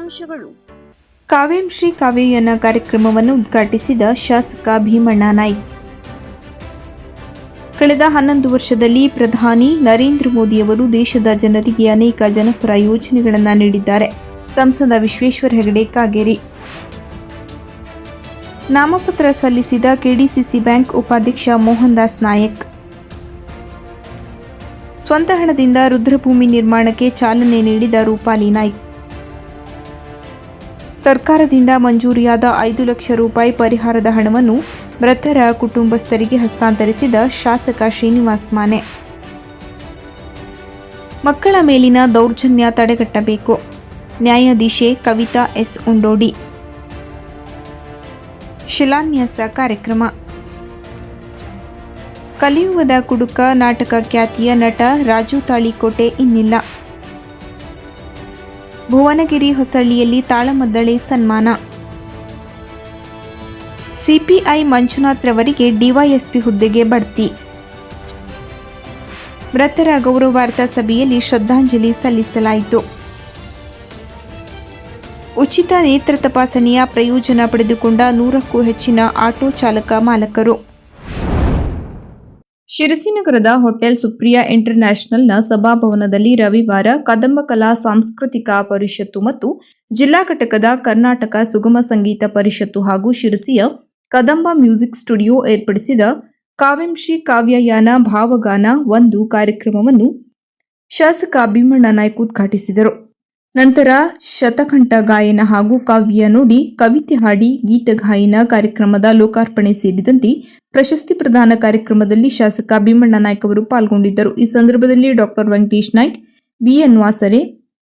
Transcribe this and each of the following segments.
ಮುಖ್ಯಾಂಶಗಳು ಕಾವ್ಯಂ ಶ್ರೀ ಕಾವ್ಯಯನ ಕಾರ್ಯಕ್ರಮವನ್ನು ಉದ್ಘಾಟಿಸಿದ ಶಾಸಕ ಭೀಮಣ್ಣ ನಾಯ್ಕ್. ಕಳೆದ ಹನ್ನೊಂದು ವರ್ಷದಲ್ಲಿ ಪ್ರಧಾನಿ ನರೇಂದ್ರ ಮೋದಿಯವರು ದೇಶದ ಜನರಿಗೆ ಅನೇಕ ಜನಪರ ಯೋಜನೆಗಳನ್ನು ನೀಡಿದ್ದಾರೆ. ಸಂಸದ ವಿಶ್ವೇಶ್ವರ ಹೆಗಡೆ, ಕಾಗೇರಿ. ನಾಮಪತ್ರ ಸಲ್ಲಿಸಿದ ಕೆಡಿಸಿಸಿ ಬ್ಯಾಂಕ್ ಉಪಾಧ್ಯಕ್ಷ ಮೋಹನ್ ದಾಸ್ ನಾಯಕ್. ಸ್ವಂತ ಹಣದಿಂದ ರುದ್ರಭೂಮಿ ನಿರ್ಮಾಣಕ್ಕೆ ಚಾಲನೆ ನೀಡಿದ ರೂಪಾಲಿ ನಾಯ್ಕ್. ಸರ್ಕಾರದಿಂದ ಮಂಜೂರಿಯಾದ ಐದು ಲಕ್ಷ ರೂಪಾಯಿ ಪರಿಹಾರದ ಹಣವನ್ನು ಮೃತರ ಕುಟುಂಬಸ್ಥರಿಗೆ ಹಸ್ತಾಂತರಿಸಿದ ಶಾಸಕ ಶ್ರೀನಿವಾಸ್ ಮಾನೆ. ಮಕ್ಕಳ ಮೇಲಿನ ದೌರ್ಜನ್ಯ ತಡೆಗಟ್ಟಬೇಕು. ನ್ಯಾಯಾಧೀಶೆ ಕವಿತಾ ಎಸ್. ಉಂಡೋಡಿ. ಶಿಲಾನ್ಯಾಸ ಕಾರ್ಯಕ್ರಮ. ಕಲಿಯುಗದ ಕುಡುಕ ನಾಟಕ ಖ್ಯಾತಿಯ ನಟ ರಾಜು ತಾಳಿಕೋಟೆ ಇನ್ನಿಲ್ಲ. ಭುವನಗಿರಿ ಹೊಸಳ್ಳಿಯಲ್ಲಿ ತಾಳಮದ್ದಳೆ ಸನ್ಮಾನ. ಸಿಪಿಐ ಮಂಜುನಾಥ್ ರವರಿಗೆ ಡಿವೈಎಸ್ಪಿ ಹುದ್ದೆಗೆ ಬಡ್ತಿ. ಮೃತರ ಗೌರವಾರ್ಥ ಸಭೆಯಲ್ಲಿ ಶ್ರದ್ಧಾಂಜಲಿ ಸಲ್ಲಿಸಲಾಯಿತು. ಉಚಿತ ನೇತ್ರ ತಪಾಸಣೆಯ ಪ್ರಯೋಜನ ಪಡೆದುಕೊಂಡ ನೂರಕ್ಕೂ ಹೆಚ್ಚಿನ ಆಟೋ ಚಾಲಕ ಮಾಲಕರು. ಶಿರಸಿನಗರದ ಹೋಟೆಲ್ ಸುಪ್ರಿಯಾ ಇಂಟರ್ನ್ಯಾಷನಲ್ನ ಸಭಾಭವನದಲ್ಲಿ ರವಿವಾರ ಕದಂಬ ಕಲಾ ಸಾಂಸ್ಕೃತಿಕ ಪರಿಷತ್ತು ಮತ್ತು ಜಿಲ್ಲಾ ಘಟಕದ ಕರ್ನಾಟಕ ಸುಗಮ ಸಂಗೀತ ಪರಿಷತ್ತು ಹಾಗೂ ಶಿರಸಿಯ ಕದಂಬ ಮ್ಯೂಸಿಕ್ ಸ್ಟುಡಿಯೋ ಏರ್ಪಡಿಸಿದ ಕಾವ್ಯಂಶಿ ಕಾವ್ಯಯಾನ ಭಾವಗಾನ ಒಂದು ಕಾರ್ಯಕ್ರಮವನ್ನು ಶಾಸಕ ಭೀಮಣ್ಣ ನಾಯ್ಕ ಉದ್ಘಾಟಿಸಿದರು. ನಂತರ ಶತಕಂಠ ಗಾಯನ ಹಾಗೂ ಕಾವ್ಯ ನುಡಿ ಕವಿತೆ ಹಾಡಿ ಗೀತ ಗಾಯನ ಕಾರ್ಯಕ್ರಮದ ಲೋಕಾರ್ಪಣೆ ಸೇರಿದಂತೆ ಪ್ರಶಸ್ತಿ ಪ್ರದಾನ ಕಾರ್ಯಕ್ರಮದಲ್ಲಿ ಶಾಸಕ ಭೀಮಣ್ಣ ನಾಯ್ಕ ಅವರು ಪಾಲ್ಗೊಂಡಿದ್ದರು. ಈ ಸಂದರ್ಭದಲ್ಲಿ doctor Venkatesh Naik BN Vasare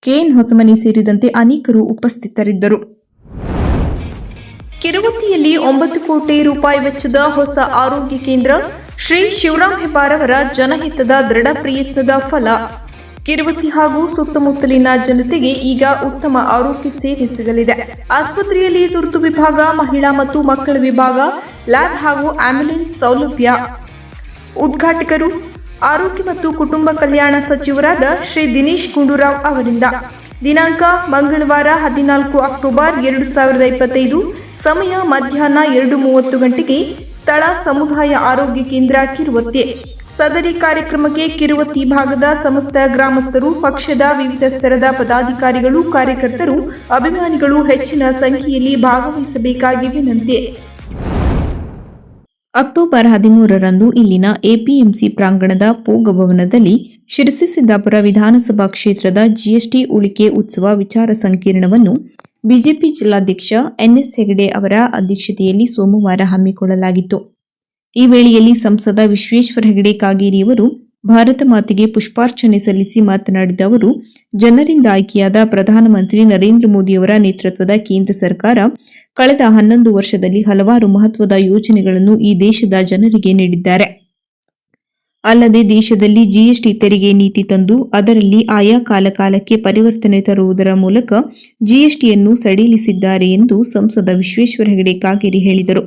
KN Hosamani ಸೇರಿದಂತೆ ಅನೇಕರು ಉಪಸ್ಥಿತರಿದ್ದರು. ಕಿರುವತ್ತಿಯಲ್ಲಿ ಒಂಬತ್ತು ಕೋಟಿ ರೂಪಾಯಿ ವೆಚ್ಚದ ಹೊಸ ಆರೋಗ್ಯ ಕೇಂದ್ರ ಶ್ರೀ ಶಿವರಾಮ್ ಹೆಬ್ಬಾರವರ ಜನಹಿತದ ದೃಢ ಪ್ರಯತ್ನದ ಫಲ. ಕಿರುವತ್ತಿ ಹಾಗೂ ಸುತ್ತಮುತ್ತಲಿನ ಜನತೆಗೆ ಈಗ ಉತ್ತಮ ಆರೋಗ್ಯ ಸೇವೆ ಸಿಗಲಿದೆ. ಆಸ್ಪತ್ರೆಯಲ್ಲಿ ತುರ್ತು ವಿಭಾಗ, ಮಹಿಳಾ ಮತ್ತು ಮಕ್ಕಳ ವಿಭಾಗ, ಲ್ಯಾಬ್ ಹಾಗೂ ಆಂಬ್ಯುಲೆನ್ಸ್ ಸೌಲಭ್ಯ. ಉದ್ಘಾಟಕರು, ಆರೋಗ್ಯ ಮತ್ತು ಕುಟುಂಬ ಕಲ್ಯಾಣ ಸಚಿವರಾದ ಶ್ರೀ ದಿನೇಶ್ ಗುಂಡೂರಾವ್ ಅವರಿಂದ. ದಿನಾಂಕ ಮಂಗಳವಾರ ಹದಿನಾಲ್ಕು ಅಕ್ಟೋಬರ್ ಎರಡು ಸಾವಿರದ ಇಪ್ಪತ್ತೈದು ಸಮಯ ಮಧ್ಯಾಹ್ನ ಎರಡು ಮೂವತ್ತು ಗಂಟೆಗೆ ಸ್ಥಳ ಸಮುದಾಯ ಆರೋಗ್ಯ ಕೇಂದ್ರ ಕಿರುವತ್ತೆ. ಸದರಿ ಕಾರ್ಯಕ್ರಮಕ್ಕೆ ಕಿರುವತ್ತಿ ಭಾಗದ ಸಮಸ್ತ ಗ್ರಾಮಸ್ಥರು, ಪಕ್ಷದ ವಿವಿಧ ಸ್ತರದ ಪದಾಧಿಕಾರಿಗಳು, ಕಾರ್ಯಕರ್ತರು, ಅಭಿಮಾನಿಗಳು ಹೆಚ್ಚಿನ ಸಂಖ್ಯೆಯಲ್ಲಿ ಭಾಗವಹಿಸಬೇಕಾಗಿ ವಿನಂತಿ ಅಕ್ಟೋಬರ್ ಹದಿಮೂರರಂದು ಇಲ್ಲಿನ ಎಪಿಎಂಸಿ ಪ್ರಾಂಗಣದ ಪೋಗ ಭವನದಲ್ಲಿ ಶಿರಸಿ ಸಿದ್ದಾಪುರ ವಿಧಾನಸಭಾ ಕ್ಷೇತ್ರದ ಜಿಎಸ್ಟಿ ಉಳಿಕೆ ಉತ್ಸವ ವಿಚಾರ ಸಂಕಿರಣವನ್ನು ಬಿಜೆಪಿ ಜಿಲ್ಲಾಧ್ಯಕ್ಷ ಎನ್ಎಸ್ ಹೆಗಡೆ ಅವರ ಅಧ್ಯಕ್ಷತೆಯಲ್ಲಿ ಸೋಮವಾರ ಹಮ್ಮಿಕೊಳ್ಳಲಾಗಿತ್ತು. ಈ ವೇಳೆಯಲ್ಲಿ ಸಂಸದ ವಿಶ್ವೇಶ್ವರ ಹೆಗಡೆ ಕಾಗೇರಿಯವರು ಭಾರತ ಮಾತೆಗೆ ಪುಷ್ಪಾರ್ಚನೆ ಸಲ್ಲಿಸಿ ಮಾತನಾಡಿದ ಅವರು, ಜನರಿಂದ ಆಯ್ಕೆಯಾದ ಪ್ರಧಾನಮಂತ್ರಿ ನರೇಂದ್ರ ಮೋದಿಯವರ ನೇತೃತ್ವದ ಕೇಂದ್ರ ಸರ್ಕಾರ ಕಳೆದ ಹನ್ನೊಂದು ವರ್ಷದಲ್ಲಿ ಹಲವಾರು ಮಹತ್ವದ ಯೋಜನೆಗಳನ್ನು ಈ ದೇಶದ ಜನರಿಗೆ ನೀಡಿದ್ದಾರೆ. ಅಲ್ಲದೆ ದೇಶದಲ್ಲಿ ಜಿಎಸ್ಟಿ ತೆರಿಗೆ ನೀತಿ ತಂದು ಅದರಲ್ಲಿ ಆಯಾ ಕಾಲಕಾಲಕ್ಕೆ ಪರಿವರ್ತನೆ ತರುವುದರ ಮೂಲಕ ಜಿಎಸ್ಟಿಯನ್ನು ಸಡಿಲಿಸಿದ್ದಾರೆ ಎಂದು ಸಂಸದ ವಿಶ್ವೇಶ್ವರ ಹೆಗಡೆ ಕಾಗೇರಿ ಹೇಳಿದರು.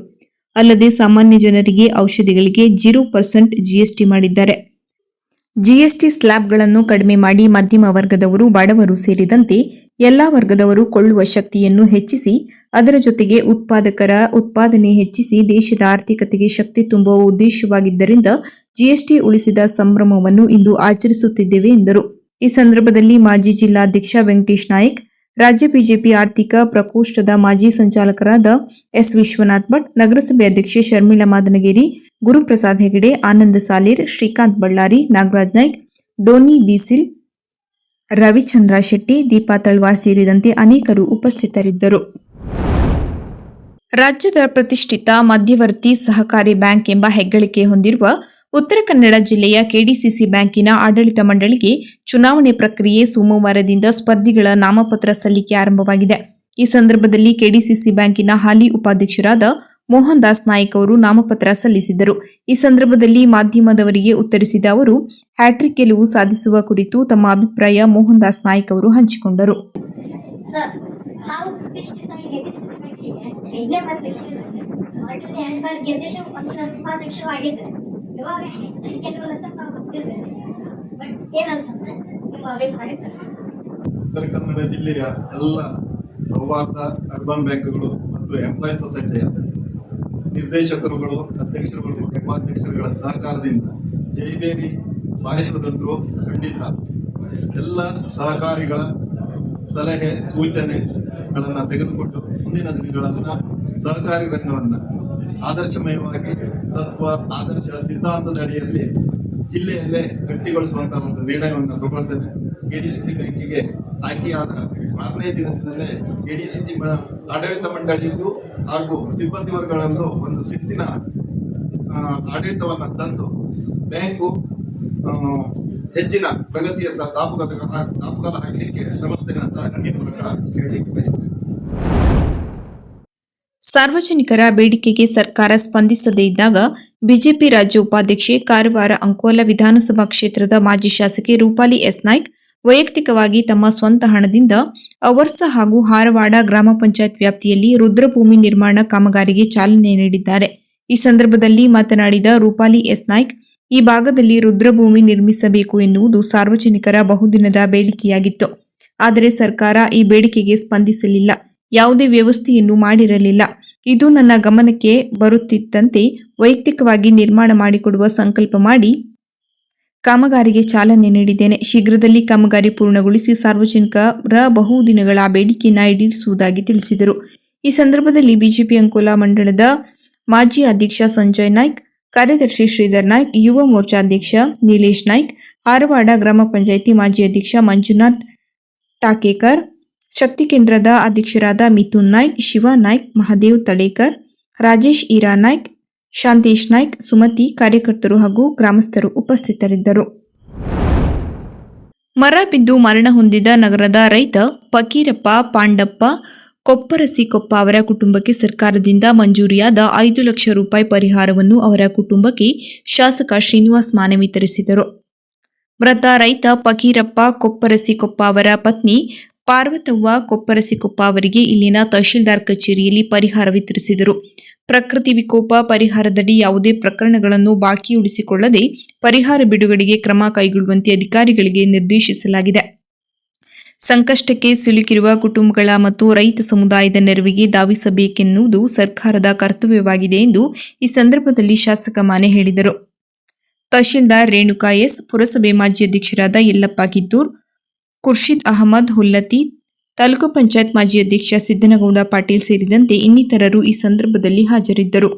ಅಲ್ಲದೆ ಸಾಮಾನ್ಯ ಜನರಿಗೆ ಔಷಧಿಗಳಿಗೆ ಜೀರೋ ಪರ್ಸೆಂಟ್ ಜಿಎಸ್ಟಿ ಮಾಡಿದ್ದಾರೆ. ಜಿಎಸ್ಟಿ ಸ್ಲ್ಯಾಬ್ಗಳನ್ನು ಕಡಿಮೆ ಮಾಡಿ ಮಧ್ಯಮ ವರ್ಗದವರು ಬಡವರು ಸೇರಿದಂತೆ ಎಲ್ಲಾ ವರ್ಗದವರು ಕೊಳ್ಳುವ ಶಕ್ತಿಯನ್ನು ಹೆಚ್ಚಿಸಿ, ಅದರ ಜೊತೆಗೆ ಉತ್ಪಾದಕರ ಉತ್ಪಾದನೆ ಹೆಚ್ಚಿಸಿ ದೇಶದ ಆರ್ಥಿಕತೆಗೆ ಶಕ್ತಿ ತುಂಬುವ ಉದ್ದೇಶವಾಗಿದ್ದರಿಂದ ಜಿಎಸ್ಟಿ ಉಳಿಸಿದ ಸಂಭ್ರಮವನ್ನು ಇಂದು ಆಚರಿಸುತ್ತಿದ್ದೇವೆ ಎಂದರು. ಈ ಸಂದರ್ಭದಲ್ಲಿ ಮಾಜಿ ಜಿಲ್ಲಾಧ್ಯಕ್ಷ ವೆಂಕಟೇಶ್ ನಾಯ್ಕ್, ರಾಜ್ಯ ಬಿಜೆಪಿ ಆರ್ಥಿಕ ಪ್ರಕೋಷ್ಠದ ಮಾಜಿ ಸಂಚಾಲಕರಾದ ಎಸ್ ವಿಶ್ವನಾಥ್ ಭಟ್, ನಗರಸಭೆ ಅಧ್ಯಕ್ಷೆ ಶರ್ಮಿಳಾ ಮಾದನಗೇರಿ, ಗುರುಪ್ರಸಾದ್ ಹೆಗಡೆ, ಆನಂದ ಸಾಲೇರ್, ಶ್ರೀಕಾಂತ್ ಬಳ್ಳಾರಿ, ನಾಗರಾಜ್ ನಾಯ್ಕ್, ಡೋನಿ ಬಿಸಿಲ್, ರವಿಚಂದ್ರ ಶೆಟ್ಟಿ, ದೀಪಾ ತಳ್ವಾರ್ ಸೇರಿದಂತೆ ಅನೇಕರು ಉಪಸ್ಥಿತರಿದ್ದರು. ರಾಜ್ಯದ ಪ್ರತಿಷ್ಠಿತ ಮಧ್ಯವರ್ತಿ ಸಹಕಾರಿ ಬ್ಯಾಂಕ್ ಎಂಬ ಹೆಗ್ಗಳಿಕೆ ಹೊಂದಿರುವ ಉತ್ತರ ಕನ್ನಡ ಜಿಲ್ಲೆಯ ಕೆಡಿಸಿಸಿ ಬ್ಯಾಂಕಿನ ಆಡಳಿತ ಮಂಡಳಿಗೆ ಚುನಾವಣೆ ಪ್ರಕ್ರಿಯೆ ಸೋಮವಾರದಿಂದ ಸ್ಪರ್ಧಿಗಳ ನಾಮಪತ್ರ ಸಲ್ಲಿಕೆ ಆರಂಭವಾಗಿದೆ. ಈ ಸಂದರ್ಭದಲ್ಲಿ ಕೆಡಿಸಿಸಿ ಬ್ಯಾಂಕಿನ ಹಾಲಿ ಉಪಾಧ್ಯಕ್ಷರಾದ ಮೋಹನ್ ದಾಸ್ ನಾಯಕ್ ಅವರು ನಾಮಪತ್ರ ಸಲ್ಲಿಸಿದರು ಈ ಸಂದರ್ಭದಲ್ಲಿ ಮಾಧ್ಯಮದವರಿಗೆ ಉತ್ತರಿಸಿದ ಅವರು, ಹ್ಯಾಟ್ರಿಕ್ ಗೆಲುವು ಸಾಧಿಸುವ ಕುರಿತು ತಮ್ಮ ಅಭಿಪ್ರಾಯ ಮೋಹನ್ ದಾಸ್ ನಾಯಕ್ ಅವರು ಹಂಚಿಕೊಂಡರು. ಇವಾಗ ಉತ್ತರ ಕನ್ನಡ ಜಿಲ್ಲೆಯ ಎಲ್ಲ ಸೌಹಾರ್ದ ಅರ್ಬನ್ ಬ್ಯಾಂಕ್ಗಳು ಮತ್ತು ಎಂಪ್ಲಾಯ್ ಸೊಸೈಟಿಯ ನಿರ್ದೇಶಕರುಗಳು, ಅಧ್ಯಕ್ಷರುಗಳು, ಉಪಾಧ್ಯಕ್ಷರುಗಳ ಸಹಕಾರದಿಂದ ಜೈಬೇರಿ ಬಾರಿಸುವುದಂತೂ ಖಂಡಿತ. ಎಲ್ಲ ಸಹಕಾರಿಗಳ ಸಲಹೆ, ಸೂಚನೆಗಳನ್ನು ತೆಗೆದುಕೊಂಡು ಮುಂದಿನ ದಿನಗಳನ್ನು ಸಹಕಾರಿ ರಂಗವನ್ನು ಆದರ್ಶಮಯವಾಗಿ ತತ್ವ, ಆದರ್ಶ, ಸಿದ್ಧಾಂತದ ಅಡಿಯಲ್ಲಿ ಜಿಲ್ಲೆಯಲ್ಲೇ ಗಟ್ಟಿಗೊಳಿಸುವಂತಹ ಒಂದು ನಿರ್ಣಯವನ್ನು ತಗೊಳ್ತೇನೆ. ಸಿ ಬ್ಯಾಂಕಿಗೆ ಆಯ್ಕೆಯಾದ ಮಾರನೇ ದಿನದಿಂದಲೇ ಕೆಡಿಸಿಸಿ ಆಡಳಿತ ಮಂಡಳಿಗೂ ಹಾಗೂ ಸಿಬ್ಬಂದಿ ವರ್ಗಗಳಲ್ಲೂ ಒಂದು ಶಿಸ್ತಿನ ಆಡಳಿತವನ್ನು ತಂದು ಬ್ಯಾಂಕು ಹೆಚ್ಚಿನ ಪ್ರಗತಿಯತ್ತ ತಾಪುಗತ, ತಾಪುಗಾಲ ಹಾಕಲಿಕ್ಕೆ ಶ್ರಮಿಸ್ತೇನೆ ಅಂತ ಈ ಮೂಲಕ ಹೇಳಲಿಕ್ಕೆ ಬಯಸ್ತೇನೆ. ಸಾರ್ವಜನಿಕರ ಬೇಡಿಕೆಗೆ ಸರ್ಕಾರ ಸ್ಪಂದಿಸದೇ ಇದ್ದಾಗ ಬಿಜೆಪಿ ರಾಜ್ಯ ಉಪಾಧ್ಯಕ್ಷೆ ಕಾರವಾರ ಅಂಕೋಲ ವಿಧಾನಸಭಾ ಕ್ಷೇತ್ರದ ಮಾಜಿ ಶಾಸಕಿ ರೂಪಾಲಿ ಎಸ್ ನಾಯ್ಕ್ ವೈಯಕ್ತಿಕವಾಗಿ ತಮ್ಮ ಸ್ವಂತ ಹಣದಿಂದ ಅವರ್ಸ ಹಾಗೂ ಹಾರವಾಡ ಗ್ರಾಮ ಪಂಚಾಯತ್ ವ್ಯಾಪ್ತಿಯಲ್ಲಿ ರುದ್ರಭೂಮಿ ನಿರ್ಮಾಣ ಕಾಮಗಾರಿಗೆ ಚಾಲನೆ ನೀಡಿದ್ದಾರೆ. ಈ ಸಂದರ್ಭದಲ್ಲಿ ಮಾತನಾಡಿದ ರೂಪಾಲಿ ಎಸ್ ನಾಯ್ಕ್, ಈ ಭಾಗದಲ್ಲಿ ರುದ್ರಭೂಮಿ ನಿರ್ಮಿಸಬೇಕು ಎನ್ನುವುದು ಸಾರ್ವಜನಿಕರ ಬಹುದಿನದ ಬೇಡಿಕೆಯಾಗಿತ್ತು. ಆದರೆ ಸರ್ಕಾರ ಈ ಬೇಡಿಕೆಗೆ ಸ್ಪಂದಿಸಲಿಲ್ಲ. ಯಾವುದೇ ವ್ಯವಸ್ಥೆಯನ್ನು ಮಾಡಿರಲಿಲ್ಲ. ಇದು ನನ್ನ ಗಮನಕ್ಕೆ ಬರುತ್ತಿದ್ದಂತೆ ವೈಯಕ್ತಿಕವಾಗಿ ನಿರ್ಮಾಣ ಮಾಡಿಕೊಡುವ ಸಂಕಲ್ಪ ಮಾಡಿ ಕಾಮಗಾರಿಗೆ ಚಾಲನೆ ನೀಡಿದ್ದೇನೆ. ಶೀಘ್ರದಲ್ಲಿ ಕಾಮಗಾರಿ ಪೂರ್ಣಗೊಳಿಸಿ ಸಾರ್ವಜನಿಕರ ಬಹುದಿನಗಳ ಬೇಡಿಕೆಯನ್ನು ಈಡೇರಿಸುವುದಾಗಿ ತಿಳಿಸಿದರು. ಈ ಸಂದರ್ಭದಲ್ಲಿ ಬಿಜೆಪಿ ಅಂಕೋಲ ಮಂಡಳದ ಮಾಜಿ ಅಧ್ಯಕ್ಷ ಸಂಜಯ್ ನಾಯ್ಕ್, ಕಾರ್ಯದರ್ಶಿ ಶ್ರೀಧರ್ ನಾಯ್ಕ್, ಯುವ ಮೋರ್ಚಾ ಅಧ್ಯಕ್ಷ ನೀಲೇಶ್ ನಾಯ್ಕ್ ಹಾರವಾಡ ಗ್ರಾಮ ಪಂಚಾಯಿತಿ ಮಾಜಿ ಅಧ್ಯಕ್ಷ ಮಂಜುನಾಥ್ ಟಾಕೇಕರ್ ಶಕ್ತಿ ಕೇಂದ್ರದ ಅಧ್ಯಕ್ಷರಾದ ಮಿಥುನ್ ನಾಯ್ಕ್, ಶಿವ ನಾಯ್ಕ್, ಮಹದೇವ್ ತಳೇಕರ್, ರಾಜೇಶ್ ಈರಾ ನಾಯ್ಕ್, ಶಾಂತೇಶ್ ನಾಯ್ಕ್, ಸುಮತಿ ಕಾರ್ಯಕರ್ತರು ಹಾಗೂ ಗ್ರಾಮಸ್ಥರು ಉಪಸ್ಥಿತರಿದ್ದರು. ಮರ ಬಿದ್ದು ಮರಣ ಹೊಂದಿದ ನಗರದ ರೈತ ಫಕೀರಪ್ಪ ಪಾಂಡಪ್ಪ ಕೊಪ್ಪರಸಿಕೊಪ್ಪ ಅವರ ಕುಟುಂಬಕ್ಕೆ ಸರ್ಕಾರದಿಂದ ಮಂಜೂರಿಯಾದ ಐದು ಲಕ್ಷ ರೂಪಾಯಿ ಪರಿಹಾರವನ್ನು ಅವರ ಕುಟುಂಬಕ್ಕೆ ಶಾಸಕ ಶ್ರೀನಿವಾಸ್ ಮಾನೆ ವಿತರಿಸಿದರು. ಮೃತ ರೈತ ಫಕೀರಪ್ಪ ಕೊಪ್ಪರಸಿಕೊಪ್ಪ ಅವರ ಪತ್ನಿ ಪಾರ್ವತವ್ವ ಕೊಪ್ಪರಸಿಕೊಪ್ಪ ಅವರಿಗೆ ಇಲ್ಲಿನ ತಹಶೀಲ್ದಾರ್ ಕಚೇರಿಯಲ್ಲಿ ಪರಿಹಾರ ವಿತರಿಸಿದರು. ಪ್ರಕೃತಿ ವಿಕೋಪ ಪರಿಹಾರದಡಿ ಯಾವುದೇ ಪ್ರಕರಣಗಳನ್ನು ಬಾಕಿ ಉಳಿಸಿಕೊಳ್ಳದೆ ಪರಿಹಾರ ಬಿಡುಗಡೆಗೆ ಕ್ರಮ ಕೈಗೊಳ್ಳುವಂತೆ ಅಧಿಕಾರಿಗಳಿಗೆ ನಿರ್ದೇಶಿಸಲಾಗಿದೆ. ಸಂಕಷ್ಟಕ್ಕೆ ಸಿಲುಕಿರುವ ಕುಟುಂಬಗಳ ಮತ್ತು ರೈತ ಸಮುದಾಯದ ನೆರವಿಗೆ ಧಾವಿಸಬೇಕೆನ್ನುವುದು ಸರ್ಕಾರದ ಕರ್ತವ್ಯವಾಗಿದೆ ಎಂದು ಈ ಸಂದರ್ಭದಲ್ಲಿ ಶಾಸಕ ಮಾನೆ ಹೇಳಿದರು. ತಹಶೀಲ್ದಾರ್ ರೇಣುಕಾ ಎಸ್, ಪುರಸಭೆ ಮಾಜಿ ಅಧ್ಯಕ್ಷರಾದ ಯಲ್ಲಪ್ಪ ಕಿತ್ತೂರ್ ಖುರ್ಷಿದ್ ಅಹಮದ್ ಹುಲ್ಲತಿ ತಾಲೂಕು ಪಂಚಾಯತ್ ಮಾಜಿ ಅಧ್ಯಕ್ಷ ಸಿದ್ದನಗೌಡ ಪಾಟೀಲ್ ಸೇರಿದಂತೆ ಇನ್ನಿತರರು ಈ ಸಂದರ್ಭದಲ್ಲಿ ಹಾಜರಿದ್ದರು.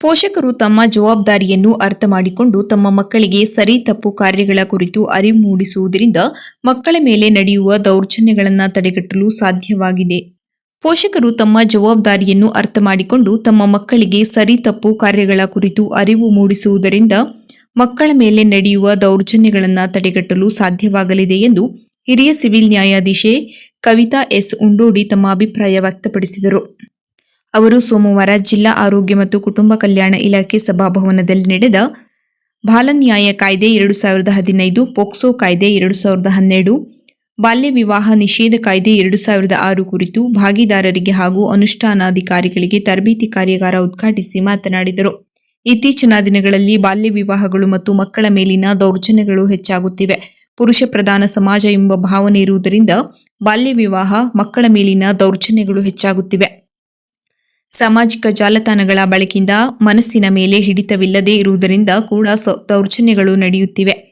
ಪೋಷಕರು ತಮ್ಮ ಜವಾಬ್ದಾರಿಯನ್ನು ಅರ್ಥ ಮಾಡಿಕೊಂಡು ತಮ್ಮ ಮಕ್ಕಳಿಗೆ ಸರಿ ತಪ್ಪು ಕಾರ್ಯಗಳ ಕುರಿತು ಅರಿವು ಮೂಡಿಸುವುದರಿಂದ ಮಕ್ಕಳ ಮೇಲೆ ನಡೆಯುವ ದೌರ್ಜನ್ಯಗಳನ್ನು ತಡೆಗಟ್ಟಲು ಸಾಧ್ಯವಾಗಿದೆ. ಪೋಷಕರು ತಮ್ಮ ಜವಾಬ್ದಾರಿಯನ್ನು ಅರ್ಥ ಮಾಡಿಕೊಂಡು ತಮ್ಮ ಮಕ್ಕಳಿಗೆ ಸರಿ ತಪ್ಪು ಕಾರ್ಯಗಳ ಕುರಿತು ಅರಿವು ಮೂಡಿಸುವುದರಿಂದ ಮಕ್ಕಳ ಮೇಲೆ ನಡೆಯುವ ದೌರ್ಜನ್ಯಗಳನ್ನು ತಡೆಗಟ್ಟಲು ಸಾಧ್ಯವಾಗಲಿದೆ ಎಂದು ಹಿರಿಯ ಸಿವಿಲ್ ನ್ಯಾಯಾಧೀಶೆ ಕವಿತಾ ಎಸ್ ಉಂಡೋಡಿ ತಮ್ಮ ಅಭಿಪ್ರಾಯ ವ್ಯಕ್ತಪಡಿಸಿದರು. ಅವರು ಸೋಮವಾರ ಜಿಲ್ಲಾ ಆರೋಗ್ಯ ಮತ್ತು ಕುಟುಂಬ ಕಲ್ಯಾಣ ಇಲಾಖೆ ಸಭಾಭವನದಲ್ಲಿ ನಡೆದ ಬಾಲನ್ಯಾಯ ಕಾಯ್ದೆ ಎರಡು ಸಾವಿರದ ಹದಿನೈದು, ಪೋಕ್ಸೋ ಕಾಯ್ದೆ ಎರಡು ಸಾವಿರದ ಹನ್ನೆರಡು, ಬಾಲ್ಯ ವಿವಾಹ ನಿಷೇಧ ಕಾಯ್ದೆ ಎರಡು ಸಾವಿರದ ಆರು ಕುರಿತು ಭಾಗಿದಾರರಿಗೆ ಹಾಗೂ ಅನುಷ್ಠಾನಾಧಿಕಾರಿಗಳಿಗೆ ತರಬೇತಿ ಕಾರ್ಯಾಗಾರ ಉದ್ಘಾಟಿಸಿ ಮಾತನಾಡಿದರು. ಇತ್ತೀಚಿನ ದಿನಗಳಲ್ಲಿ ಬಾಲ್ಯ ವಿವಾಹಗಳು ಮತ್ತು ಮಕ್ಕಳ ಮೇಲಿನ ದೌರ್ಜನ್ಯಗಳು ಹೆಚ್ಚಾಗುತ್ತಿವೆ. ಪುರುಷ ಪ್ರಧಾನ ಸಮಾಜ ಎಂಬ ಭಾವನೆ ಇರುವುದರಿಂದ ಬಾಲ್ಯ ವಿವಾಹ ಮಕ್ಕಳ ಮೇಲಿನ ದೌರ್ಜನ್ಯಗಳು ಹೆಚ್ಚಾಗುತ್ತಿವೆ. ಸಾಮಾಜಿಕ ಜಾಲತಾಣಗಳ ಬಳಕೆಯಿಂದ ಮನಸ್ಸಿನ ಮೇಲೆ ಹಿಡಿತವಿಲ್ಲದೆ ಇರುವುದರಿಂದ ಕೂಡ ದೌರ್ಜನ್ಯಗಳು ನಡೆಯುತ್ತಿವೆ.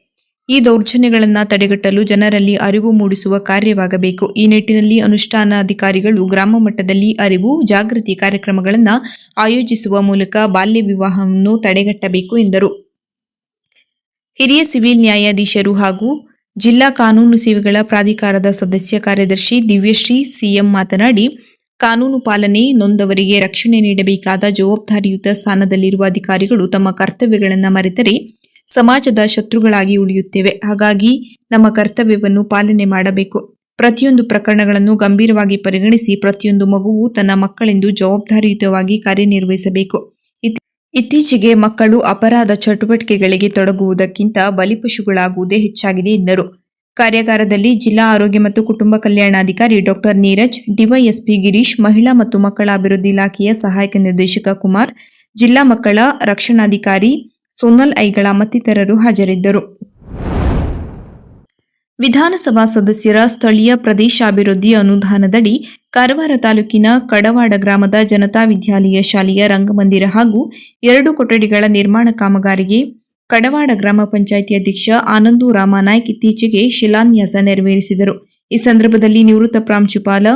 ಈ ದೌರ್ಜನ್ಯಗಳನ್ನು ತಡೆಗಟ್ಟಲು ಜನರಲ್ಲಿ ಅರಿವು ಮೂಡಿಸುವ ಕಾರ್ಯವಾಗಬೇಕು. ಈ ನಿಟ್ಟಿನಲ್ಲಿ ಅನುಷ್ಠಾನಾಧಿಕಾರಿಗಳು ಗ್ರಾಮ ಮಟ್ಟದಲ್ಲಿ ಅರಿವು, ಜಾಗೃತಿ ಕಾರ್ಯಕ್ರಮಗಳನ್ನು ಆಯೋಜಿಸುವ ಮೂಲಕ ಬಾಲ್ಯ ವಿವಾಹವನ್ನು ತಡೆಗಟ್ಟಬೇಕು ಎಂದರು. ಹಿರಿಯ ಸಿವಿಲ್ ನ್ಯಾಯಾಧೀಶರು ಹಾಗೂ ಜಿಲ್ಲಾ ಕಾನೂನು ಸೇವೆಗಳ ಪ್ರಾಧಿಕಾರದ ಸದಸ್ಯ ಕಾರ್ಯದರ್ಶಿ ದಿವ್ಯಶ್ರೀ ಸಿಎಂ ಮಾತನಾಡಿ, ಕಾನೂನು ಪಾಲನೆ ನೊಂದವರಿಗೆ ರಕ್ಷಣೆ ನೀಡಬೇಕಾದ ಜವಾಬ್ದಾರಿಯುತ ಸ್ಥಾನದಲ್ಲಿರುವ ಅಧಿಕಾರಿಗಳು ತಮ್ಮ ಕರ್ತವ್ಯಗಳನ್ನು ಮರೆತರೆ ಸಮಾಜದ ಶತ್ರುಗಳಾಗಿ ಉಳಿಯುತ್ತೇವೆ. ಹಾಗಾಗಿ ನಮ್ಮ ಕರ್ತವ್ಯವನ್ನು ಪಾಲನೆ ಮಾಡಬೇಕು. ಪ್ರತಿಯೊಂದು ಪ್ರಕರಣಗಳನ್ನು ಗಂಭೀರವಾಗಿ ಪರಿಗಣಿಸಿ ಪ್ರತಿಯೊಂದು ಮಗುವು ತನ್ನ ಮಕ್ಕಳೆಂದು ಜವಾಬ್ದಾರಿಯುತವಾಗಿ ಕಾರ್ಯನಿರ್ವಹಿಸಬೇಕು. ಇತ್- ಇತ್ತೀಚೆಗೆ ಮಕ್ಕಳು ಅಪರಾಧ ಚಟುವಟಿಕೆಗಳಿಗೆ ತೊಡಗುವುದಕ್ಕಿಂತ ಬಲಿಪಶುಗಳಾಗುವುದೇ ಹೆಚ್ಚಾಗಿದೆ ಎಂದರು. ಕಾರ್ಯಾಗಾರದಲ್ಲಿ ಜಿಲ್ಲಾ ಆರೋಗ್ಯ ಮತ್ತು ಕುಟುಂಬ ಕಲ್ಯಾಣಾಧಿಕಾರಿ ಡಾಕ್ಟರ್ ನೀರಜ್, ಡಿವೈಎಸ್ಪಿ ಗಿರೀಶ್, ಮಹಿಳಾ ಮತ್ತು ಮಕ್ಕಳ ಅಭಿವೃದ್ಧಿ ಇಲಾಖೆಯ ಸಹಾಯಕ ನಿರ್ದೇಶಕ ಕುಮಾರ್, ಜಿಲ್ಲಾ ಮಕ್ಕಳ ರಕ್ಷಣಾಧಿಕಾರಿ ಸೋನಲ್ ಐಗಳ ಮತ್ತಿತರರು ಹಾಜರಿದ್ದರು. ವಿಧಾನಸಭಾ ಸದಸ್ಯರ ಸ್ಥಳೀಯ ಪ್ರದೇಶಾಭಿವೃದ್ಧಿ ಅನುದಾನದಡಿ ಕಾರವಾರ ತಾಲೂಕಿನ ಕಡವಾಡ ಗ್ರಾಮದ ಜನತಾ ವಿದ್ಯಾಲಯ ಶಾಲೆಯ ರಂಗಮಂದಿರ ಹಾಗೂ ಎರಡು ಕೊಠಡಿಗಳ ನಿರ್ಮಾಣ ಕಾಮಗಾರಿಗೆ ಕಡವಾಡ ಗ್ರಾಮ ಪಂಚಾಯಿತಿ ಅಧ್ಯಕ್ಷ ಆನಂದು ರಾಮನಾಯ್ಕ್ ಇತ್ತೀಚೆಗೆ ಶಿಲಾನ್ಯಾಸ ನೆರವೇರಿಸಿದರು. ಈ ಸಂದರ್ಭದಲ್ಲಿ ನಿವೃತ್ತ ಪ್ರಾಂಶುಪಾಲ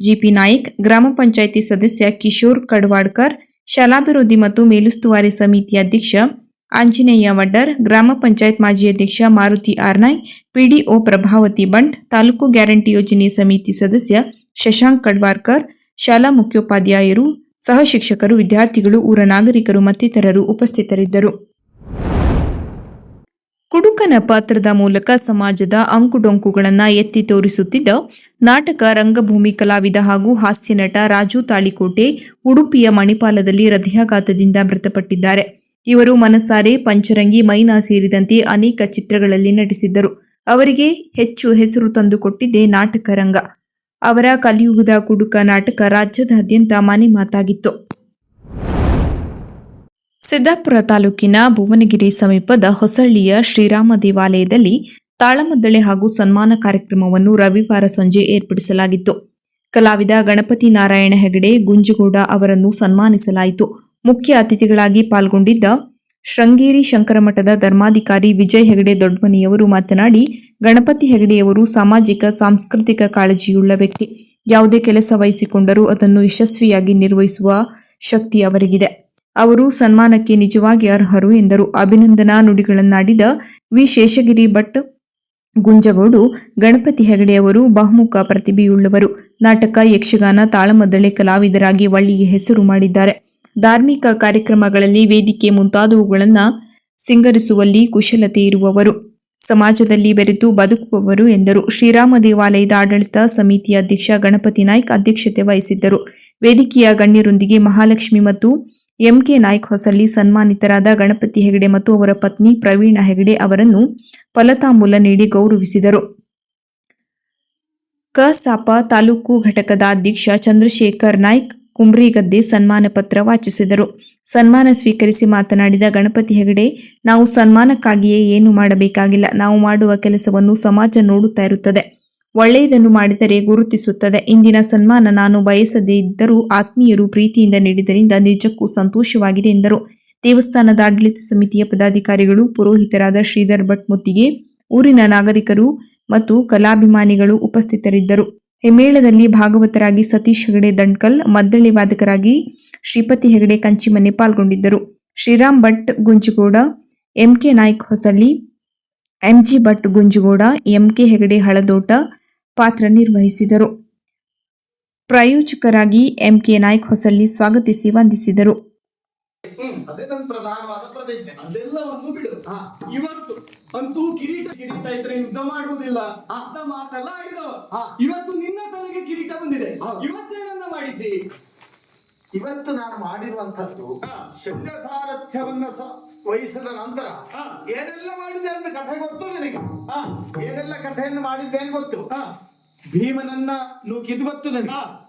ಜಿಪಿ ನಾಯ್ಕ್, ಗ್ರಾಮ ಪಂಚಾಯಿತಿ ಸದಸ್ಯ ಕಿಶೋರ್ ಕಡವಾಡ್ಕರ್, ಶಾಲಾಭಿವೃದ್ಧಿ ಮತ್ತು ಮೇಲುಸ್ತುವಾರಿ ಸಮಿತಿ ಅಧ್ಯಕ್ಷ ಆಂಜನೇಯ ವಡ್ಡರ್, ಗ್ರಾಮ ಪಂಚಾಯತ್ ಮಾಜಿ ಅಧ್ಯಕ್ಷ ಮಾರುತಿ ಆರ್ನಾಯ್, ಪಿಡಿಒ ಪ್ರಭಾವತಿ ಬಂಟ್ ತಾಲೂಕು ಗ್ಯಾರಂಟಿ ಯೋಜನೆ ಸಮಿತಿ ಸದಸ್ಯ ಶಶಾಂಕ್ ಕಡ್ವಾರ್ಕರ್, ಶಾಲಾ ಮುಖ್ಯೋಪಾಧ್ಯಾಯರು, ಸಹ ಶಿಕ್ಷಕರು, ವಿದ್ಯಾರ್ಥಿಗಳು, ಊರ ನಾಗರಿಕರು ಮತ್ತಿತರರು ಉಪಸ್ಥಿತರಿದ್ದರು. ಕುಡುಕನ ಪಾತ್ರದ ಮೂಲಕ ಸಮಾಜದ ಅಂಕುಡೊಂಕುಗಳನ್ನು ಎತ್ತಿ ತೋರಿಸುತ್ತಿದ್ದ ನಾಟಕ ರಂಗಭೂಮಿ ಕಲಾವಿದ ಹಾಗೂ ಹಾಸ್ಯ ನಟ ರಾಜು ತಾಳಿಕೋಟೆ, ಉಡುಪಿಯ ಮಣಿಪಾಲದಲ್ಲಿ ಹೃದಯಾಘಾತದಿಂದ ಮೃತಪಟ್ಟಿದ್ದಾರೆ. ಇವರು ಮನಸಾರೆ, ಪಂಚರಂಗಿ, ಮೈನಾ ಸೇರಿದಂತೆ ಅನೇಕ ಚಿತ್ರಗಳಲ್ಲಿ ನಟಿಸಿದ್ದರು. ಅವರಿಗೆ ಹೆಚ್ಚು ಹೆಸರು ತಂದುಕೊಟ್ಟಿದ್ದೆ ನಾಟಕ ರಂಗ. ಅವರ ಕಲಿಯುಗದ ಕುಡುಕ ನಾಟಕ ರಾಜ್ಯದಾದ್ಯಂತ ಮನೆ ಮಾತಾಗಿತ್ತು ಸಿದ್ದಾಪುರ ತಾಲೂಕಿನ ಭುವನಗಿರಿ ಸಮೀಪದ ಹೊಸಳ್ಳಿಯ ಶ್ರೀರಾಮ ದೇವಾಲಯದಲ್ಲಿ ತಾಳಮದ್ದಳೆ ಹಾಗೂ ಸನ್ಮಾನ ಕಾರ್ಯಕ್ರಮವನ್ನು ರವಿವಾರ ಸಂಜೆ ಏರ್ಪಡಿಸಲಾಗಿತ್ತು. ಕಲಾವಿದ ಗಣಪತಿ ನಾರಾಯಣ ಹೆಗಡೆ, ಗುಂಜುಗೌಡ ಅವರನ್ನು ಸನ್ಮಾನಿಸಲಾಯಿತು. ಮುಖ್ಯ ಅತಿಥಿಗಳಾಗಿ ಪಾಲ್ಗೊಂಡಿದ್ದ ಶೃಂಗೇರಿ ಶಂಕರಮಠದ ಧರ್ಮಾಧಿಕಾರಿ ವಿಜಯ್ ಹೆಗಡೆ ದೊಡ್ಮನಿಯವರು ಮಾತನಾಡಿ, ಗಣಪತಿ ಹೆಗಡೆಯವರು ಸಾಮಾಜಿಕ, ಸಾಂಸ್ಕೃತಿಕ ಕಾಳಜಿಯುಳ್ಳ ವ್ಯಕ್ತಿ. ಯಾವುದೇ ಕೆಲಸ ವಹಿಸಿಕೊಂಡರೂ ಅದನ್ನು ಯಶಸ್ವಿಯಾಗಿ ನಿರ್ವಹಿಸುವ ಶಕ್ತಿ ಅವರಿಗಿದೆ. ಅವರು ಸನ್ಮಾನಕ್ಕೆ ನಿಜವಾಗಿ ಅರ್ಹರು ಎಂದರು. ಅಭಿನಂದನಾ ನುಡಿಗಳನ್ನಾಡಿದ ವಿ. ಶೇಷಗಿರಿ ಭಟ್ ಗುಂಜಗೋಡು, ಗಣಪತಿ ಹೆಗಡೆಯವರು ಬಹುಮುಖ ಪ್ರತಿಭೆಯುಳ್ಳವರು. ನಾಟಕ ಯಕ್ಷಗಾನ ತಾಳಮದ್ದಳೆ ಕಲಾವಿದರಾಗಿ ಒಳ್ಳೆಯ ಹೆಸರು ಮಾಡಿದ್ದಾರೆ. ಧಾರ್ಮಿಕ ಕಾರ್ಯಕ್ರಮಗಳಲ್ಲಿ ವೇದಿಕೆ ಮುಂತಾದವುಗಳನ್ನು ಸಿಂಗರಿಸುವಲ್ಲಿ ಕುಶಲತೆ ಇರುವವರು. ಸಮಾಜದಲ್ಲಿ ಬೆರೆತು ಬದುಕುವವರು ಎಂದರು. ಶ್ರೀರಾಮ ದೇವಾಲಯದ ಆಡಳಿತ ಸಮಿತಿ ಅಧ್ಯಕ್ಷ ಗಣಪತಿ ನಾಯ್ಕ್ ಅಧ್ಯಕ್ಷತೆ ವಹಿಸಿದ್ದರು. ವೇದಿಕೆಯ ಗಣ್ಯರೊಂದಿಗೆ ಮಹಾಲಕ್ಷ್ಮಿ ಮತ್ತು ಎಂಕೆ ನಾಯ್ಕ್ ಹೊಸಳ್ಳಿ, ಸನ್ಮಾನಿತರಾದ ಗಣಪತಿ ಹೆಗಡೆ ಮತ್ತು ಅವರ ಪತ್ನಿ ಪ್ರವೀಣ ಹೆಗಡೆ ಅವರನ್ನು ಫಲತಾಮೂಲ ನೀಡಿ ಗೌರವಿಸಿದರು. ಕಸಾಪ ತಾಲೂಕು ಘಟಕದ ಅಧ್ಯಕ್ಷ ಚಂದ್ರಶೇಖರ್ ನಾಯ್ಕ್ ಕುಂಬ್ರಿಗದ್ದೆ ಸನ್ಮಾನ ಪತ್ರ ವಾಚಿಸಿದರು. ಸನ್ಮಾನ ಸ್ವೀಕರಿಸಿ ಮಾತನಾಡಿದ ಗಣಪತಿ ಹೆಗಡೆ, ನಾವು ಸನ್ಮಾನಕ್ಕಾಗಿಯೇ ಏನು ಮಾಡಬೇಕಾಗಿಲ್ಲ. ನಾವು ಮಾಡುವ ಕೆಲಸವನ್ನು ಸಮಾಜ ನೋಡುತ್ತಾ ಇರುತ್ತದೆ. ಒಳ್ಳೆಯದನ್ನು ಮಾಡಿದರೆ ಗುರುತಿಸುತ್ತದೆ. ಇಂದಿನ ಸನ್ಮಾನ ನಾನು ಬಯಸದೇ ಇದ್ದರೂ ಆತ್ಮೀಯರು ಪ್ರೀತಿಯಿಂದ ನೀಡಿದರಿಂದ ನಿಜಕ್ಕೂ ಸಂತೋಷವಾಗಿದೆ ಎಂದರು. ದೇವಸ್ಥಾನದ ಆಡಳಿತ ಸಮಿತಿಯ ಪದಾಧಿಕಾರಿಗಳು, ಪುರೋಹಿತರಾದ ಶ್ರೀಧರ್ ಭಟ್ ಮುತ್ತಿಗೆ, ಊರಿನ ನಾಗರಿಕರು ಮತ್ತು ಕಲಾಭಿಮಾನಿಗಳು ಉಪಸ್ಥಿತರಿದ್ದರು. ಹಿಮೇಳದಲ್ಲಿ ಭಾಗವತರಾಗಿ ಸತೀಶ್ ಹೆಗಡೆ, ದಂಡ್ಕಲ್ ಮದ್ದಳೆ ವಾದಕರಾಗಿ ಶ್ರೀಪತಿ ಹೆಗಡೆ, ಕಂಚಿಮನೆ ಪಾಲ್ಗೊಂಡಿದ್ದರು. Shriram Bhat, Gunjagoda, MK Naik Hosalli, MG Bhat, Gunjagoda, MK Hegde, Haladota ಪಾತ್ರ ನಿರ್ವಹಿಸಿದರು. ಪ್ರಾಯೋಜಕರಾಗಿ ಎಂಕೆ ನಾಯ್ಕ್ ಹೊಸಳ್ಳಿ ಸ್ವಾಗತಿಸಿ ವಂದಿಸಿದರು. ಅಂತೂ ಕಿರೀಟ ಕಿರೀಟ ಇದ್ರೆ ಯುದ್ಧ ಮಾಡುವುದಿಲ್ಲ. ಅಂತ ಮಾತೆಲ್ಲ ಆಡಿದವ. ಇವತ್ತು ನಿನ್ನ ತಲೆಗೆ ಕಿರೀಟ ಬಂದಿದೆ. ಇವತ್ತೇನನ್ನ ಮಾಡಿದ್ದಿ. ಇವತ್ತು ನಾನು ಮಾಡಿರುವಂತದ್ದು ಶಬ್ದ ಸಾರಥ್ಯವನ್ನ ವಹಿಸಿದ ನಂತರ. ಏನೆಲ್ಲ ಮಾಡಿದೆ ಅಂತ ಕಥೆ ಗೊತ್ತು ನನಗೆ? ಏನೆಲ್ಲ ಕಥೆಯನ್ನು ಮಾಡಿದ್ದೇನು ಗೊತ್ತು? ಭೀಮನನ್ನ ನೂಕಿದ್ ಗೊತ್ತು ನನಗೆ.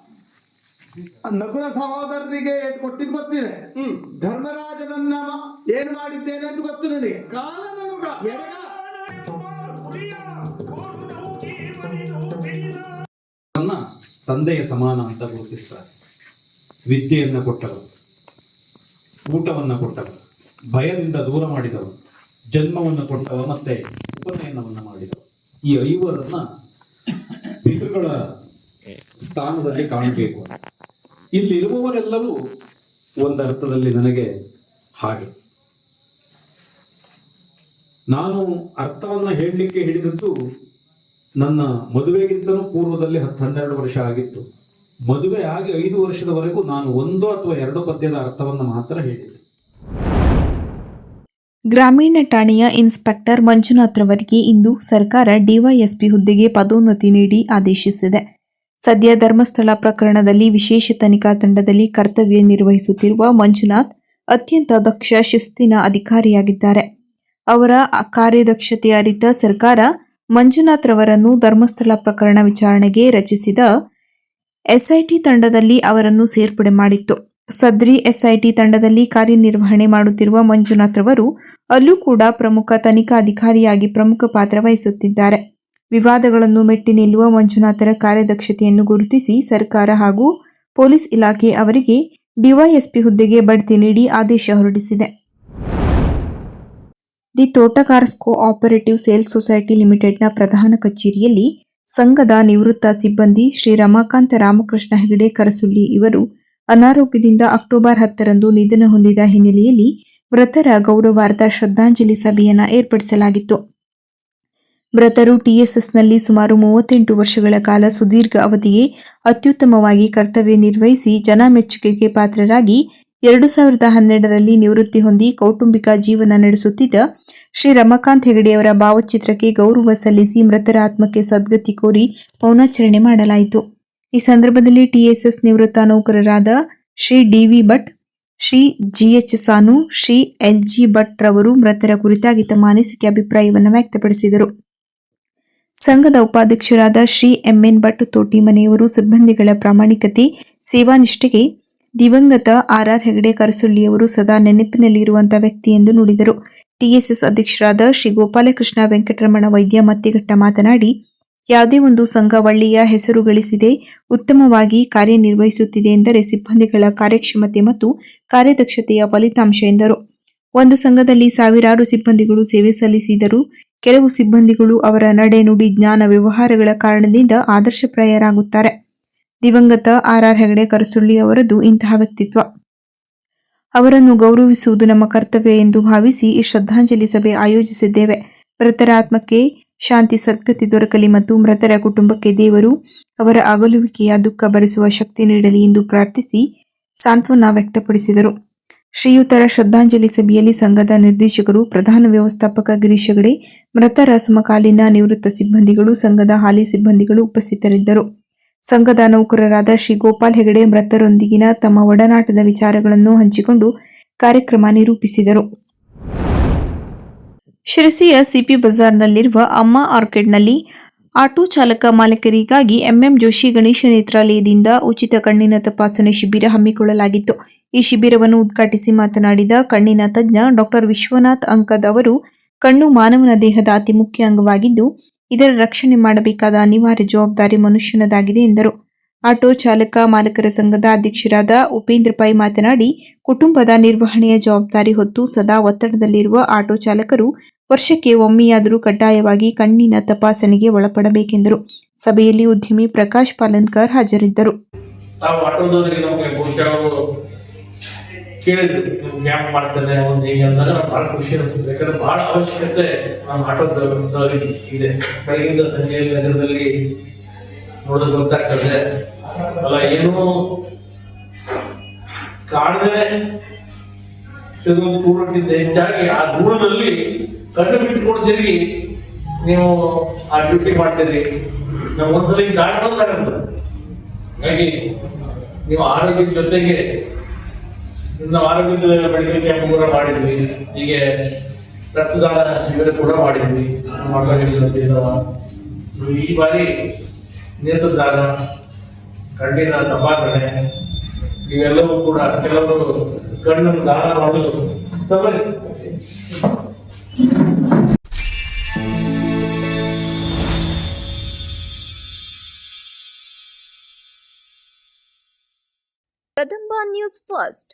ನಕುಲ ಸಹೋದರರಿಗೆ ಏಟ್ ಕೊಟ್ಟಿದ್ ಗೊತ್ತಿದೆ. ಹ್ಮ್. ಧರ್ಮರಾಜನನ್ನ ಏನ್ ಮಾಡಿದ್ದೇನೆ ಅಂತ ಗೊತ್ತು ನನಗೆ. ತಂದೆಯ ಸಮಾನ ಅಂತ ಗುರುತಿಸ್ತಾರೆ. ವಿದ್ಯೆಯನ್ನ ಕೊಟ್ಟರು ಊಟವನ್ನ ಕೊಟ್ಟರು ಭಯದಿಂದ ದೂರ ಮಾಡಿದವರು. ಜನ್ಮವನ್ನು ಕೊಟ್ಟವ ಮತ್ತೆ ಉಪನಯನವನ್ನು ಮಾಡಿದರು ಈ ಐವರನ್ನ ಪಿತೃಗಳ ಸ್ಥಾನದಲ್ಲಿ ಕಾಣಬೇಕು. ಇಲ್ಲಿರುವವರೆಲ್ಲರೂ ಒಂದರ್ಥದಲ್ಲಿ ನನಗೆ ಹಾಗೆ. ನಾನು ಅರ್ಥವನ್ನ ಹೇಳಲಿಕ್ಕೆ ಹಿಡಿದದ್ದು ನನ್ನ ಮದುವೆಗಿಂತಲೂ ಪೂರ್ವದಲ್ಲಿ ಹತ್ತು ಹನ್ನೆರಡು ವರ್ಷ ಆಗಿತ್ತು. ಮದುವೆ ಆಗಿ ಐದು ವರ್ಷದವರೆಗೂ ನಾನು ಒಂದು ಅಥವಾ ಎರಡು ಪದ್ಯದ ಅರ್ಥವನ್ನು ಮಾತ್ರ ಹೇಳಿದೆ. ಗ್ರಾಮೀಣ ಠಾಣೆಯ ಇನ್ಸ್ಪೆಕ್ಟರ್ ಮಂಜುನಾಥ್ರವರಿಗೆ ಇಂದು ಸರ್ಕಾರ ಡಿವೈಎಸ್ಪಿ ಹುದ್ದೆಗೆ ಪದೋನ್ನತಿ ನೀಡಿ ಆದೇಶಿಸಿದೆ. ಸದ್ಯ ಧರ್ಮಸ್ಥಳ ಪ್ರಕರಣದಲ್ಲಿ ವಿಶೇಷ ತನಿಖಾ ತಂಡದಲ್ಲಿ ಕರ್ತವ್ಯ ನಿರ್ವಹಿಸುತ್ತಿರುವ ಮಂಜುನಾಥ್ ಅತ್ಯಂತ ದಕ್ಷ, ಶಿಸ್ತಿನ ಅಧಿಕಾರಿಯಾಗಿದ್ದಾರೆ. ಅವರ ಕಾರ್ಯದಕ್ಷತೆ ಅರಿತ ಸರ್ಕಾರ ಮಂಜುನಾಥ್ರವರನ್ನು ಧರ್ಮಸ್ಥಳ ಪ್ರಕರಣ ವಿಚಾರಣೆಗೆ ರಚಿಸಿದ ಎಸ್ಐಟಿ ತಂಡದಲ್ಲಿ ಅವರನ್ನು ಸೇರ್ಪಡೆ ಮಾಡಿತ್ತು. ಸದ್ರಿ ಎಸ್ಐಟಿ ತಂಡದಲ್ಲಿ ಕಾರ್ಯನಿರ್ವಹಣೆ ಮಾಡುತ್ತಿರುವ ಮಂಜುನಾಥ್ ರವರು ಅಲ್ಲೂ ಕೂಡ ಪ್ರಮುಖ ತನಿಖಾ ಅಧಿಕಾರಿಯಾಗಿ ಪ್ರಮುಖ ಪಾತ್ರ ವಹಿಸುತ್ತಿದ್ದಾರೆ. ವಿವಾದಗಳನ್ನು ಮೆಟ್ಟಿ ನಿಲ್ಲುವ ಮಂಜುನಾಥರ ಕಾರ್ಯದಕ್ಷತೆಯನ್ನು ಗುರುತಿಸಿ ಸರ್ಕಾರ ಹಾಗೂ ಪೊಲೀಸ್ ಇಲಾಖೆ ಅವರಿಗೆ ಡಿವೈಎಸ್ಪಿ ಹುದ್ದೆಗೆ ಬಡ್ತಿ ನೀಡಿ ಆದೇಶ ಹೊರಡಿಸಿದೆ. The Totgars cooperative sales society ಲಿಮಿಟೆಡ್ನ ಪ್ರಧಾನ ಕಚೇರಿಯಲ್ಲಿ ಸಂಘದ ನಿವೃತ್ತ ಸಿಬ್ಬಂದಿ ಶ್ರೀ ರಮಾಕಾಂತ ರಾಮಕೃಷ್ಣ ಹೆಗಡೆ ಕರಸುಳ್ಳಿ ಇವರು ಅನಾರೋಗ್ಯದಿಂದ ಅಕ್ಟೋಬರ್ ಹತ್ತರಂದು ನಿಧನ ಹೊಂದಿದ ಹಿನ್ನೆಲೆಯಲ್ಲಿ ಮೃತರ ಗೌರವಾರ್ಥ ಶ್ರದ್ಧಾಂಜಲಿ ಸಭೆಯನ್ನು ಏರ್ಪಡಿಸಲಾಗಿತ್ತು. ಮೃತರು ಟಿಎಸ್ಎಸ್ನಲ್ಲಿ ಸುಮಾರು ಮೂವತ್ತೆಂಟು ವರ್ಷಗಳ ಕಾಲ ಸುದೀರ್ಘ ಅವಧಿಗೆ ಅತ್ಯುತ್ತಮವಾಗಿ ಕರ್ತವ್ಯ ನಿರ್ವಹಿಸಿ ಜನ ಮೆಚ್ಚುಗೆಗೆ ಪಾತ್ರರಾಗಿ ಎರಡು ಸಾವಿರದ ಹನ್ನೆರಡರಲ್ಲಿ ನಿವೃತ್ತಿ ಹೊಂದಿ ಕೌಟುಂಬಿಕ ಜೀವನ ನಡೆಸುತ್ತಿದ್ದ ಶ್ರೀ ರಮಾಕಾಂತ್ ಹೆಗಡೆಯವರ ಭಾವಚಿತ್ರಕ್ಕೆ ಗೌರವ ಸಲ್ಲಿಸಿ ಮೃತರ ಆತ್ಮಕ್ಕೆ ಸದ್ಗತಿ ಕೋರಿ ಪೌನಾಚರಣೆ ಮಾಡಲಾಯಿತು. ಈ ಸಂದರ್ಭದಲ್ಲಿ ಟಿಎಸ್ಎಸ್ ನಿವೃತ್ತ ನೌಕರರಾದ Shri DV Bhat, Shri GH Sanu, Shri LG Bhat ರವರು ಮೃತರ ಕುರಿತಾಗಿ ತಮ್ಮ ಅನಿಸಿಕೆ, ಅಭಿಪ್ರಾಯವನ್ನು ವ್ಯಕ್ತಪಡಿಸಿದರು. ಸಂಘದ ಉಪಾಧ್ಯಕ್ಷರಾದ ಶ್ರೀ ಎಂಎನ್ ಭಟ್ ತೋಟಿಮನೆಯವರು ಸಿಬ್ಬಂದಿಗಳ ಪ್ರಾಮಾಣಿಕತೆ ಸೇವಾನಿಷ್ಠೆಗೆ ದಿವಂಗತ ಆರ್ ಆರ್ ಹೆಗಡೆ ಕರಸುಳ್ಳಿಯವರು ಸದಾ ನೆನಪಿನಲ್ಲಿರುವಂತಹ ವ್ಯಕ್ತಿ ಎಂದು ನುಡಿದರು. ಟಿಎಸ್ಎಸ್ ಅಧ್ಯಕ್ಷರಾದ ಶ್ರೀ ಗೋಪಾಲಕೃಷ್ಣ ವೆಂಕಟರಮಣ ವೈದ್ಯ ಮತ್ತಿಘಟ್ಟ ಮಾತನಾಡಿ, ಯಾವುದೇ ಒಂದು ಸಂಘ ಒಳ್ಳೆಯ ಹೆಸರು ಗಳಿಸಿದೆ, ಉತ್ತಮವಾಗಿ ಕಾರ್ಯನಿರ್ವಹಿಸುತ್ತಿದೆ ಎಂದರೆ ಸಿಬ್ಬಂದಿಗಳ ಕಾರ್ಯಕ್ಷಮತೆ ಮತ್ತು ಕಾರ್ಯದಕ್ಷತೆಯ ಫಲಿತಾಂಶ ಎಂದರು. ಒಂದು ಸಂಘದಲ್ಲಿ ಸಾವಿರಾರು ಸಿಬ್ಬಂದಿಗಳು ಸೇವೆ ಸಲ್ಲಿಸಿದರೂ ಕೆಲವು ಸಿಬ್ಬಂದಿಗಳು ಅವರ ನಡೆ ನುಡಿ ಜ್ಞಾನ ವ್ಯವಹಾರಗಳ ಕಾರಣದಿಂದ ಆದರ್ಶಪ್ರಾಯರಾಗುತ್ತಾರೆ. ದಿವಂಗತ ಆರ್ ಆರ್ ಹೆಗಡೆ ಕರಸುಳ್ಳಿ ಅವರದು ಇಂತಹ ವ್ಯಕ್ತಿತ್ವ. ಅವರನ್ನು ಗೌರವಿಸುವುದು ನಮ್ಮ ಕರ್ತವ್ಯ ಎಂದು ಭಾವಿಸಿ ಈ ಶ್ರದ್ಧಾಂಜಲಿ ಸಭೆ ಆಯೋಜಿಸಿದ್ದೇವೆ. ಮೃತರ ಆತ್ಮಕ್ಕೆ ಶಾಂತಿ ಸದ್ಗತಿ ದೊರಕಲಿ ಮತ್ತು ಮೃತರ ಕುಟುಂಬಕ್ಕೆ ದೇವರು ಅವರ ಅಗಲುವಿಕೆಯ ದುಃಖ ಭರಿಸುವ ಶಕ್ತಿ ನೀಡಲಿ ಎಂದು ಪ್ರಾರ್ಥಿಸಿ ಸಾಂತ್ವನ ವ್ಯಕ್ತಪಡಿಸಿದರು. ಶ್ರೀಯುತರ ಶ್ರದ್ಧಾಂಜಲಿ ಸಭೆಯಲ್ಲಿ ಸಂಘದ ನಿರ್ದೇಶಕರು, ಪ್ರಧಾನ ವ್ಯವಸ್ಥಾಪಕ ಗಿರೀಶ್ ಹೆಗಡೆ ಮೃತರ ಸಮಕಾಲೀನ ನಿವೃತ್ತ ಸಿಬ್ಬಂದಿಗಳು, ಸಂಘದ ಹಾಲಿ ಸಿಬ್ಬಂದಿಗಳು ಉಪಸ್ಥಿತರಿದ್ದರು. ಸಂಘದ ನೌಕರರಾದ ಶ್ರೀ ಗೋಪಾಲ್ ಹೆಗಡೆ ಮೃತರೊಂದಿಗಿನ ತಮ್ಮ ಒಡನಾಟದ ವಿಚಾರಗಳನ್ನು ಹಂಚಿಕೊಂಡು ಕಾರ್ಯಕ್ರಮ ನಿರೂಪಿಸಿದರು. ಶಿರಸಿಯ ಸಿಪಿ ಬಜಾರ್ನಲ್ಲಿರುವ ಅಮ್ಮ ಆರ್ಕಿಡ್ನಲ್ಲಿ ಆಟೋ ಚಾಲಕ ಮಾಲೀಕರಿಗಾಗಿ ಎಂಎಂ ಜೋಶಿ ಗಣೇಶ ನೇತ್ರಾಲಯದಿಂದ ಉಚಿತ ಕಣ್ಣಿನ ತಪಾಸಣೆ ಶಿಬಿರ ಹಮ್ಮಿಕೊಳ್ಳಲಾಗಿತ್ತು. ಈ ಶಿಬಿರವನ್ನು ಉದ್ಘಾಟಿಸಿ ಮಾತನಾಡಿದ ಕಣ್ಣಿನ ತಜ್ಞ ಡಾಕ್ಟರ್ ವಿಶ್ವನಾಥ್ ಅಂಕದ್ ಅವರು, ಕಣ್ಣು ಮಾನವನ ದೇಹದ ಅತಿ ಮುಖ್ಯ ಅಂಗವಾಗಿದ್ದು, ಇದರ ರಕ್ಷಣೆ ಮಾಡಬೇಕಾದ ಅನಿವಾರ್ಯ ಜವಾಬ್ದಾರಿ ಮನುಷ್ಯನದಾಗಿದೆ ಎಂದರು. ಆಟೋ ಚಾಲಕ ಮಾಲಕರ ಸಂಘದ ಅಧ್ಯಕ್ಷರಾದ ಉಪೇಂದ್ರ ಪೈ ಮಾತನಾಡಿ, ಕುಟುಂಬದ ನಿರ್ವಹಣೆಯ ಜವಾಬ್ದಾರಿ ಹೊತ್ತು ಸದಾ ಒತ್ತಡದಲ್ಲಿರುವ ಆಟೋ ಚಾಲಕರು ವರ್ಷಕ್ಕೆ ಒಮ್ಮೆಯಾದರೂ ಕಡ್ಡಾಯವಾಗಿ ಕಣ್ಣಿನ ತಪಾಸಣೆಗೆ ಒಳಪಡಬೇಕೆಂದರು. ಸಭೆಯಲ್ಲಿ ಉದ್ಯಮಿ ಪ್ರಕಾಶ್ ಪಾಲನ್ಕರ್ ಹಾಜರಿದ್ದರು ತಾವು ಆಟೋದವರಿಗೆ ನಮಗೆ ಬಹುಶಃ ಅವರು ಕೇಳಿದ್ರು. ಜ್ಞಾಪ ಮಾಡ್ತಾನೆ ಒಂದು ಹೀಗೆ ಅಂದಾಗ ಬಹಳ ಖುಷಿ ಅನಿಸ್ತದೆ ಯಾಕಂದ್ರೆ ಬಹಳ ಅವಶ್ಯಕತೆ ನಮ್ಮ ಆಟೋದವರಿಗೆ ಇದೆ. ಕೈಯಿಂದ ಸಂಜೆ ನಗರದಲ್ಲಿ ನೋಡೋದು ಗೊತ್ತಾಗ್ತದೆ. ಅಲ್ಲ, ಏನು ಕಾಣದೆ ಇದೊಂದು ಪೂರ್ಣಕ್ಕಿಂತ ಹೆಚ್ಚಾಗಿ ಆ ದೂರದಲ್ಲಿ ಕಣ್ಣು ಬಿಟ್ಟುಕೊಡ್ತೀರಿ ನೀವು ಆ ಡ್ಯೂಟಿ ಮಾಡ್ತೀರಿ. ನಾವು ಒಂದ್ಸಲ ಹಿಂಗೆ ದಾಟ್ ಬಂದಾಗ ಹಾಗಾಗಿ, ನೀವು ಆರೋಗ್ಯದ ಜೊತೆಗೆ ನಾವು ಆರೋಗ್ಯದ ಮೆಡಿಕಲ್ ಕ್ಯಾಂಪ್ ಕೂಡ ಮಾಡಿದ್ವಿ. ಹೀಗೆ ರಕ್ತದಾನ ಶಿಬಿರ ಕೂಡ ಮಾಡಿದ್ವಿ. ಈ ಬಾರಿ ನೇತ್ರದಾನ ಕಣ್ಣಿನ ತಪಾಸಣೆ, ಇವೆಲ್ಲವೂ ಕೂಡ ಕೆಲವರು ಕಣ್ಣನ್ನು ದಾನ ಮಾಡಲು ಸಬರಿ ಕದಂಬ ನ್ಯೂಸ್ ಫಸ್ಟ್